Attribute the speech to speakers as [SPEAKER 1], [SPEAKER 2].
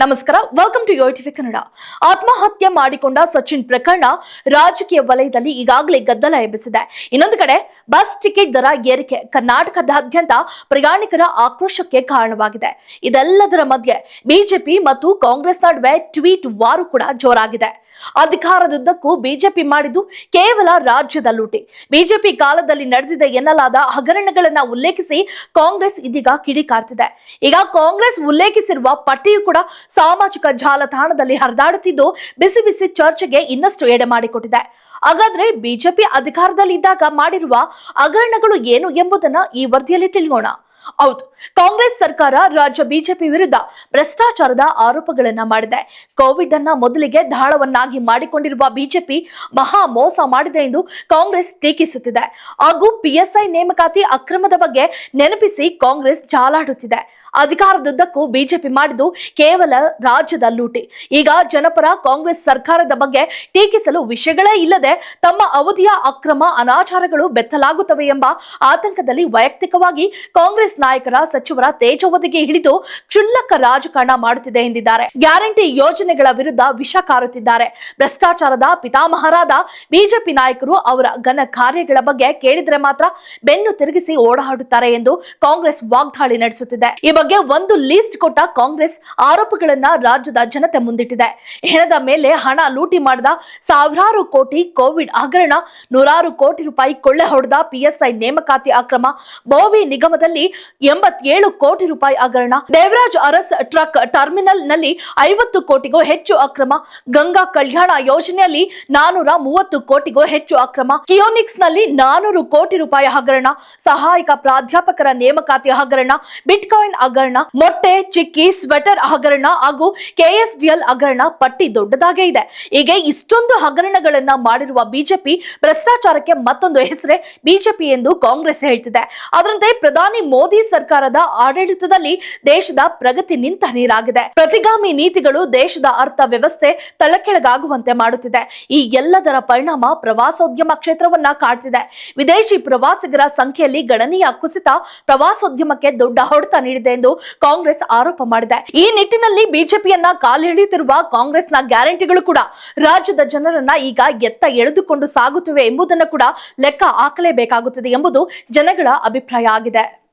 [SPEAKER 1] ನಮಸ್ಕಾರ welcome to TV Kannada ಆತ್ಮಹತ್ಯೆ ಮಾಡಿಕೊಂಡ ಸಚಿನ್ ಪ್ರಕರಣ ರಾಜಕೀಯ ವಲಯದಲ್ಲಿ ಈಗಾಗಲೇ ಗದ್ದಲ ಎಬ್ಬಿಸಿದೆ. ಇನ್ನೊಂದು ಕಡೆ, ಬಸ್ ಟಿಕೆಟ್ ದರ ಏರಿಕೆ ಕರ್ನಾಟಕದಾದ್ಯಂತ ಪ್ರಯಾಣಿಕರ ಆಕ್ರೋಶಕ್ಕೆ ಕಾರಣವಾಗಿದೆ. ಇದೆಲ್ಲದರ ಮಧ್ಯೆ ಬಿಜೆಪಿ ಮತ್ತು ಕಾಂಗ್ರೆಸ್ ನಡುವೆ ಟ್ವೀಟ್ ವಾರು ಕೂಡ ಜೋರಾಗಿದೆ. ಅಧಿಕಾರದುದ್ದಕ್ಕೂ ಬಿಜೆಪಿ ಮಾಡಿದ್ದು ಕೇವಲ ರಾಜ್ಯದ ಲೂಟಿ. ಬಿಜೆಪಿ ಕಾಲದಲ್ಲಿ ನಡೆದಿದೆ ಎನ್ನಲಾದ ಹಗರಣಗಳನ್ನ ಉಲ್ಲೇಖಿಸಿ ಕಾಂಗ್ರೆಸ್ ಇದೀಗ ಕಿಡಿಕಾರ್ತಿದೆ. ಈಗ ಕಾಂಗ್ರೆಸ್ ಉಲ್ಲೇಖಿಸಿರುವ ಪಟ್ಟಿಯು ಕೂಡ ಸಾಮಾಜಿಕ ಜಾಲತಾಣದಲ್ಲಿ ಹರಿದಾಡುತ್ತಿದ್ದು ಬಿಸಿ ಬಿಸಿ ಚರ್ಚೆಗೆ ಇನ್ನಷ್ಟು ಎಡೆ ಮಾಡಿಕೊಟ್ಟಿದೆ. ಹಾಗಾದ್ರೆ ಬಿಜೆಪಿ ಅಧಿಕಾರದಲ್ಲಿದ್ದಾಗ ಮಾಡಿರುವ ಹಗರಣಗಳು ಏನು ಎಂಬುದನ್ನ ಈ ವರದಿಯಲ್ಲಿ ತಿಳಿಯೋಣ ಹೌದು, ಕಾಂಗ್ರೆಸ್ ಸರ್ಕಾರ ರಾಜ್ಯ ಬಿಜೆಪಿ ವಿರುದ್ಧ ಭ್ರಷ್ಟಾಚಾರದ ಆರೋಪಗಳನ್ನ ಮಾಡಿದೆ. ಕೋವಿಡ್ ಅನ್ನ ಮೊದಲಿಗೆ ದಾಳವನ್ನಾಗಿ ಮಾಡಿಕೊಂಡಿರುವ ಬಿಜೆಪಿ ಮಹಾ ಮೋಸ ಮಾಡಿದೆ ಎಂದು ಕಾಂಗ್ರೆಸ್ ಟೀಕಿಸುತ್ತಿದೆ. ಹಾಗೂ ಪಿಎಸ್ಐ ನೇಮಕಾತಿ ಅಕ್ರಮದ ಬಗ್ಗೆ ನೆನಪಿಸಿ ಕಾಂಗ್ರೆಸ್ ಜಾಲಾಡುತ್ತಿದೆ ಅಧಿಕಾರದುದ್ದಕ್ಕೂ ಬಿಜೆಪಿ ಮಾಡಿದ್ದು ಕೇವಲ ರಾಜ್ಯದ ಲೂಟಿ. ಈಗ ಜನಪರ ಕಾಂಗ್ರೆಸ್ ಸರ್ಕಾರದ ಬಗ್ಗೆ ಟೀಕಿಸಲು ವಿಷಯಗಳೇ ಇಲ್ಲದೆ ತಮ್ಮ ಅವಧಿಯ ಅಕ್ರಮ ಅನಾಚಾರಗಳು ಬೆತ್ತಲಾಗುತ್ತವೆ ಎಂಬ ಆತಂಕದಲ್ಲಿ ವೈಯಕ್ತಿಕವಾಗಿ ಕಾಂಗ್ರೆಸ್ ನಾಯಕರ ಸಚಿವರ ತೇಜೋವಧಿಗೆ ಹಿಡಿದು ಕ್ಷುಲ್ಲಕ ರಾಜಕಾರಣ ಮಾಡುತ್ತಿದೆ ಎಂದಿದ್ದಾರೆ. ಗ್ಯಾರಂಟಿ ಯೋಜನೆಗಳ ವಿರುದ್ಧ ವಿಷ ಕಾರುತ್ತಿದ್ದಾರೆ. ಭ್ರಷ್ಟಾಚಾರದ ಪಿತಾಮಹರಾದ ಬಿಜೆಪಿ ನಾಯಕರು ಅವರ ಘನ ಕಾರ್ಯಗಳ ಬಗ್ಗೆ ಕೇಳಿದರೆ ಮಾತ್ರ ಬೆನ್ನು ತಿರುಗಿಸಿ ಓಡಾಡುತ್ತಾರೆ ಎಂದು ಕಾಂಗ್ರೆಸ್ ವಾಗ್ದಾಳಿ ನಡೆಸುತ್ತಿದೆ. ಈ ಬಗ್ಗೆ ಒಂದು ಲೀಸ್ಟ್ ಕೊಟ್ಟ ಕಾಂಗ್ರೆಸ್ ಆರೋಪಗಳನ್ನ ರಾಜ್ಯದ ಜನತೆ ಮುಂದಿಟ್ಟಿದೆ. ಹೆಣದ ಮೇಲೆ ಹಣ ಲೂಟಿ ಮಾಡಿದ ಸಾವಿರಾರು ಕೋಟಿ ಕೋವಿಡ್ ಹಗರಣ, ನೂರಾರು ಕೋಟಿ ರೂಪಾಯಿ ಕೊಳ್ಳೆ ಹೊಡೆದ ಪಿಎಸ್ಐ ನೇಮಕಾತಿ ಅಕ್ರಮ ಬೋವಿ ನಿಗಮದಲ್ಲಿ ಎಂಬತ್ತೇಳು ಕೋಟಿ ರೂಪಾಯಿ ಹಗರಣ. ದೇವರಾಜ್ ಅರಸ್ ಟ್ರಕ್ ಟರ್ಮಿನಲ್ನಲ್ಲಿ ಐವತ್ತು ಕೋಟಿಗೂ ಹೆಚ್ಚು ಅಕ್ರಮ. ಗಂಗಾ ಕಲ್ಯಾಣ ಯೋಜನೆಯಲ್ಲಿ ನಾನೂರ ಮೂವತ್ತು ಕೋಟಿಗೂ ಹೆಚ್ಚು ಅಕ್ರಮ. ಕಿಯೋನಿಕ್ಸ್ನಲ್ಲಿ ನಾನೂರು ಕೋಟಿ ರೂಪಾಯಿ ಹಗರಣ. ಸಹಾಯಕ ಪ್ರಾಧ್ಯಾಪಕರ ನೇಮಕಾತಿ ಹಗರಣ. ಬಿಟ್ಕಾಯಿನ್ ಹಗರಣ. ಮೊಟ್ಟೆ, ಚಿಕ್ಕಿ, ಸ್ವೆಟರ್ ಹಗರಣ ಹಾಗೂ ಕೆಎಸ್ಡಿಎಲ್ ಹಗರಣ ಪಟ್ಟಿ ದೊಡ್ಡದಾಗೇ ಇದೆ. ಹೀಗೆ ಇಷ್ಟೊಂದು ಹಗರಣಗಳನ್ನ ಮಾಡಿರುವ ಬಿಜೆಪಿ ಭ್ರಷ್ಟಾಚಾರಕ್ಕೆ ಮತ್ತೊಂದು ಹೆಸರೇ ಬಿಜೆಪಿ ಎಂದು ಕಾಂಗ್ರೆಸ್ ಹೇಳ್ತಿದೆ. ಅದರಂತೆ ಪ್ರಧಾನಿ ಮೋದಿ ಸರ್ಕಾರದ ಆಡಳಿತದಲ್ಲಿ ದೇಶದ ಪ್ರಗತಿ ನಿಂತ ನೀರಾಗಿದೆ. ಪ್ರತಿಗಾಮಿ ನೀತಿಗಳು ದೇಶದ ಅರ್ಥ ವ್ಯವಸ್ಥೆ ತಲೆಕೆಳಗಾಗುವಂತೆ ಮಾಡುತ್ತಿದೆ. ಈ ಎಲ್ಲದರ ಪರಿಣಾಮ ಪ್ರವಾಸೋದ್ಯಮ ಕ್ಷೇತ್ರವನ್ನ ಕಾಡ್ತಿದೆ. ವಿದೇಶಿ ಪ್ರವಾಸಿಗರ ಸಂಖ್ಯೆಯಲ್ಲಿ ಗಣನೀಯ ಕುಸಿತ ಪ್ರವಾಸೋದ್ಯಮಕ್ಕೆ ದೊಡ್ಡ ಹೊಡೆತ ನೀಡಿದೆ ಎಂದು ಕಾಂಗ್ರೆಸ್ ಆರೋಪ ಮಾಡಿದೆ. ಈ ನಿಟ್ಟಿನಲ್ಲಿ ಬಿಜೆಪಿಯನ್ನ ಕಾಲೆಳೆಯುತ್ತಿರುವ ಕಾಂಗ್ರೆಸ್ನ ಗ್ಯಾರಂಟಿಗಳು ಕೂಡ ರಾಜ್ಯದ ಜನರನ್ನ ಈಗ ಎತ್ತ ಎಳೆದುಕೊಂಡು ಸಾಗುತ್ತಿವೆ ಎಂಬುದನ್ನು ಕೂಡ ಲೆಕ್ಕ ಹಾಕಲೇಬೇಕಾಗುತ್ತದೆ ಎಂಬುದು ಜನಗಳ ಅಭಿಪ್ರಾಯ ಆಗಿದೆ.